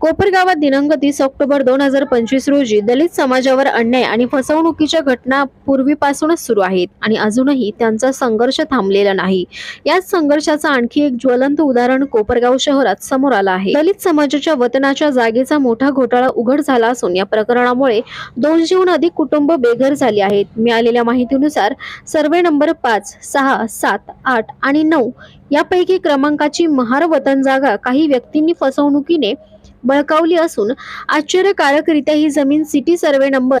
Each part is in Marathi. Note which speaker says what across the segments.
Speaker 1: कोपरगावात दिनांक तीस ऑक्टोबर दोन हजार पंचवीस रोजी दलित समाजावर अन्याय आणि फसवणुकीच्या घटना पूर्वीपासूनच सुरू आहेत आणि अजूनही त्यांचा संघर्ष थांबलेला नाही. याच संघर्षाचं आणखी एक ज्वलंत उदाहरण कोपरगाव शहरात समोर आलं आहे. दलित समाजाच्या वतनाच्या जागेचा मोठा घोटाळा उघड झाला असून या प्रकरणामुळे दोनशेहून अधिक कुटुंब बेघर झाली आहेत. मिळालेल्या माहितीनुसार सर्वे नंबर पाच सहा सात आठ आणि नऊ यापैकी क्रमांकाची महार वतन जागा काही व्यक्तींनी फसवणुकीने बळकावली असून आश्चर्यकारकरित्या ही जमीन सिटी सर्वे नंबर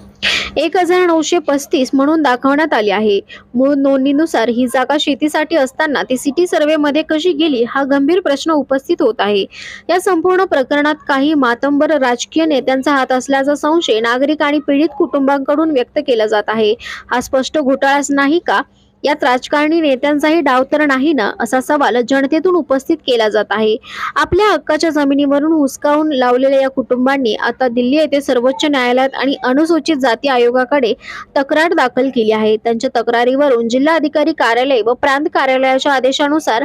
Speaker 1: एक हजार नऊशे पस्तीस म्हणून दाखवण्यात आली आहे. मूळ नोंदणीनुसार ही जागा शेतीसाठी असताना ती सिटी सर्वे मध्ये कशी गेली हा गंभीर प्रश्न उपस्थित होत आहे. या संपूर्ण प्रकरणात काही मातंबर राजकीय नेत्यांचा हात असल्याचा संशय नागरिक आणि पीडित कुटुंबांकडून व्यक्त केला जात आहे. हा स्पष्ट घोटाळाच नाही का? यात राजकारणी नेत्यांचाही डाव तर नाही ना असा सवाल जनतेतून उपस्थित केला जात आहे. आपल्या हक्काच्या जमिनीवरून हुसकावून लावलेल्या या कुटुंबांनी आता दिल्ली येथे सर्वोच्च न्यायालयात आणि अनुसूचित जाती आयोगाकडे तक्रार दाखल केली आहे. त्यांच्या तक्रारीवरून जिल्हाधिकारी कार्यालय व प्रांत कार्यालयाच्या आदेशानुसार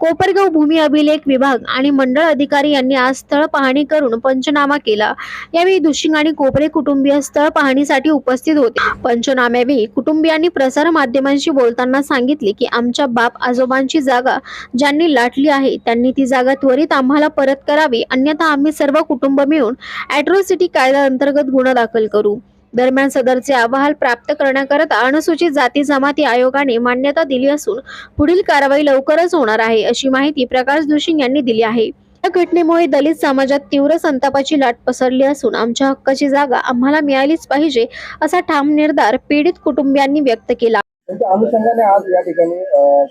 Speaker 1: कोपरगाव भूमी अभिलेख विभाग आणि मंडळ अधिकारी यांनी आज स्थळ पाहणी करून पंचनामा केला. यावेळी दुशिंग आणि कोपरे कुटुंबीय स्थळ पाहणीसाठी उपस्थित होते. पंचनाम्यावेळी कुटुंबियांनी प्रसार माध्यमांशी बोलताना सांगितले की आमच्या बाप आजोबांची जागा ज्यांनी लाटली आहे त्यांनी ती जागा त्वरित आम्हाला परत करावी. अन्यथा आम्ही सर्व कुटुंब मिळून अॅट्रॉसिटी कायद्या अंतर्गत गुन्हा दाखल करू. दरम्यान सदरचे अहवाल प्राप्त करण्याकरता अनुसूचित जाती जमाती आयोगाने मान्यता दिली असून पुढील कारवाई लवकरच होणार आहे अशी माहिती प्रकाश दुशिंग यांनी दिली आहे. या घटनेमुळे दलित समाजात तीव्र संतापाची लाट पसरली असून आमच्या हक्काची जागा आम्हाला मिळालीच पाहिजे असा ठाम निर्धार पीडित कुटुंबियांनी व्यक्त केला.
Speaker 2: अनुषंगाने आज या ठिकाणी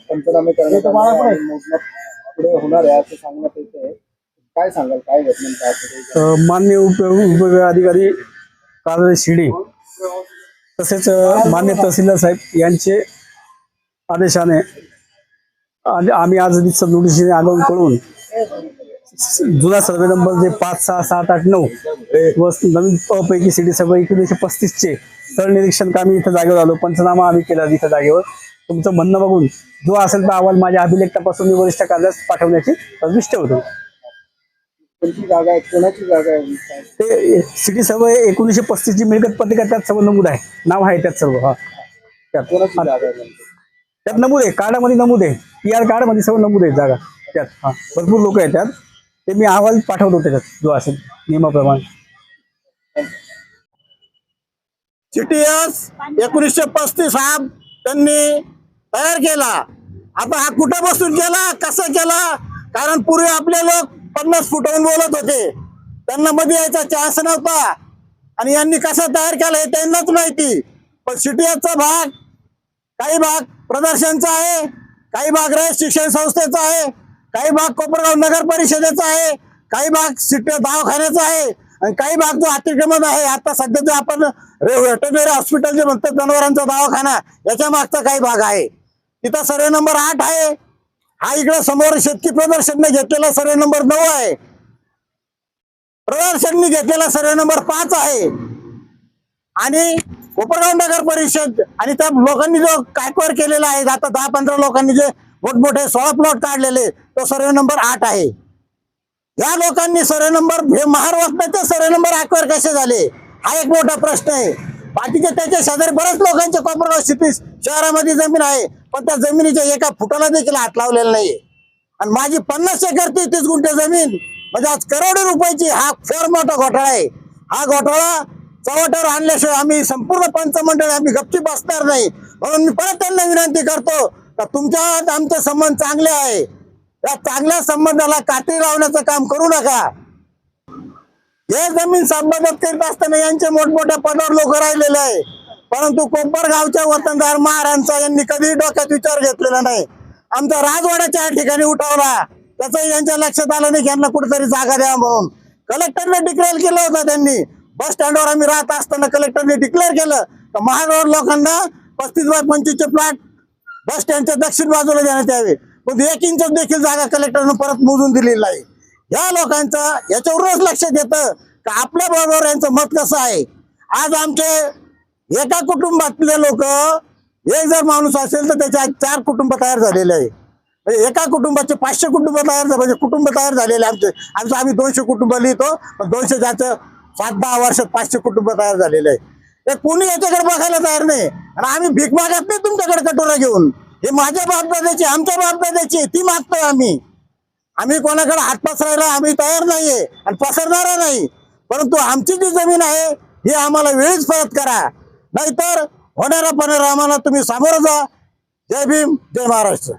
Speaker 2: पंचनामे पुढे होणार आहे असं सांगण्यात येते काय सांगाल? काय घटना
Speaker 3: मान्य उप उपविभाग अधिकारी काजळे शिर्डी तसेच मान्य तहसीलदार साहेब यांचे आदेशाने आम्ही आज नोटिशीने आंदोलन करून जुना सर्वे नंबर जे पाच सहा सात आठ नऊ व नवीन पैकी सिटी सर्व एकोणीसशे पस्तीसचे स्थळ निरीक्षण आम्ही इथं जागेवर आलो? पंचनामा आम्ही केला इथं जागेवर. तुमचं म्हणणं बघून जो असेल तो अहवाल माझ्या अभिलेख तपासून मी वरिष्ठ कार्यालयात पाठवण्याची तजवीज ठेवतो
Speaker 2: कोणती जागा आहे कोणाची जागा आहे? काय?
Speaker 3: ते सिटी सर्व एकोणीसशे पस्तीस ची मिळकत पत्रिका त्यात सर्व नमूद आहे. नाव आहे त्यात सर्व हा. त्यात.
Speaker 2: कोणाची जागा आहे नेमकी?
Speaker 3: त्यात नमूद आहे कार्डामध्ये नमूद आहे. पी आर कार्डमध्ये सर्व नमूद आहे जागा. त्यात हा. भरपूर लोक आहेत त्यात. ते मी अहवाल पाठवतो त्याच्यात जो असेल नियमाप्रमाणे.
Speaker 4: सीटीएस एकोणीसशे पस्तीस हा त्यांनी तयार केला. आता हा कुठं बसून केला कसं केला? कारण पूर्वी आपले लोक पन्नास फुटाहून बोलत होते. त्यांना मध्ये यायचा चान्स नव्हता. आणि यांनी कसा तयार केला हे त्यांनाच माहिती. पण सीटीएसचा भाग काही भाग प्रदर्शनचा आहे काही भाग रयत शिक्षण संस्थेचा आहे काही भाग कोपरगाव नगर परिषदेचा आहे काही भाग सिटी दवाखान्याचा आहे आणि काही भाग जो अतिक्रमण आहे आता सध्या जो आपण वेटनरी हॉस्पिटल जे म्हणतात जनावरांचा दवाखाना याच्या मागचा काही भाग आहे. तिथं सर्वे नंबर आठ आहे. हा इकडे समोर शेतकी प्रदर्शनने घेतलेला सर्वे नंबर नऊ आहे. प्रदर्शनने घेतलेला सर्वे नंबर पाच आहे. आणि कोपरगाव नगर परिषद आणि त्या लोकांनी जो कायकवर केलेला आहे आता दहा पंधरा लोकांनी जे मोठमोठे सोळा प्लॉट काढलेले तो सर्वे नंबर आठ आहे. या लोकांनी सर्वे नंबर हे महार सर्वे नंबर आकवर कसे झाले? हा एक मोठा प्रश्न आहे. बाकीचे त्याच्या शेजारी बऱ्याच लोकांचे कोपरगाव सिटी शहरामध्ये जमीन आहे. पण त्या जमिनीच्या एका फुटाला देखील हात लावलेला नाही आणि माझी पन्नास एकर तेहतीस गुंठे जमीन म्हणजे आज करोडो रुपयाची हा फार मोठा घोटाळा आहे. हा घोटाळा चव्हाट्यावर आणल्याशिवाय आम्ही संपूर्ण पंचमंडळ आम्ही गप्पी बसणार नाही. म्हणून मी परत त्यांना विनंती करतो का तुमच्या आमचे संबंध चांगले आहे. या चांगल्या संबंधाला काठी लावण्याचं काम करू नका. हे जमीन संपादन करीत असताना यांचे मोठमोठ्या पदावर लोक राहिलेले आहे. परंतु कोपरगावच्या वतनदार महाराजांचा यांनी कधी डोक्यात विचार घेतलेला नाही. आमचा राजवाड्याच्या ठिकाणी उठवला. त्याचं यांच्या लक्षात आलं नाही यांना कुठेतरी जागा द्या म्हणून. कलेक्टरने डिक्लेअर केलं होतं त्यांनी. बस स्टँडवर आम्ही राहत असताना कलेक्टरने डिक्लेअर केलं. तर महानगर लोकांना पस्तीस बाय पंचवीसचे प्लॉट बस स्टँडच्या दक्षिण बाजूला देण्यात यावे. पण एक इंच देखील जागा कलेक्टरनं परत मोजून दिलेली आहे या लोकांचं याच्यावरच लक्ष देतं का आपल्या बरोबर यांचं मत कसं आहे? आज आमचे एका कुटुंबातले लोक एक जर माणूस असेल तर त्याच्या चार कुटुंब तयार झालेले आहे. म्हणजे एका कुटुंबाचे पाचशे कुटुंब तयार झाले म्हणजे कुटुंब तयार झालेले आमचे. आमचं आम्ही दोनशे कुटुंब लिहितो पण दोनशे ज्याचं सात दहा वर्षात पाचशे कुटुंब तयार झालेले आहे. ते कोणी याच्याकडे बघायला तयार नाही. आणि आम्ही भीक मागत नाही तुमच्याकडे कटोरा घेऊन. हे माझ्या बापदाद्याची आमच्या बापदाद्याची ती मागतोय आम्ही. आम्ही कोणाकडे हात पसरायला आम्ही तयार नाहीये आणि पसरणारा नाही. परंतु आमची जी जमीन आहे ही आम्हाला वेळीच परत करा. नाहीतर होणाऱ्या पणारा रामाला तुम्ही सामोरं जा. जय भीम जय महाराष्ट्र.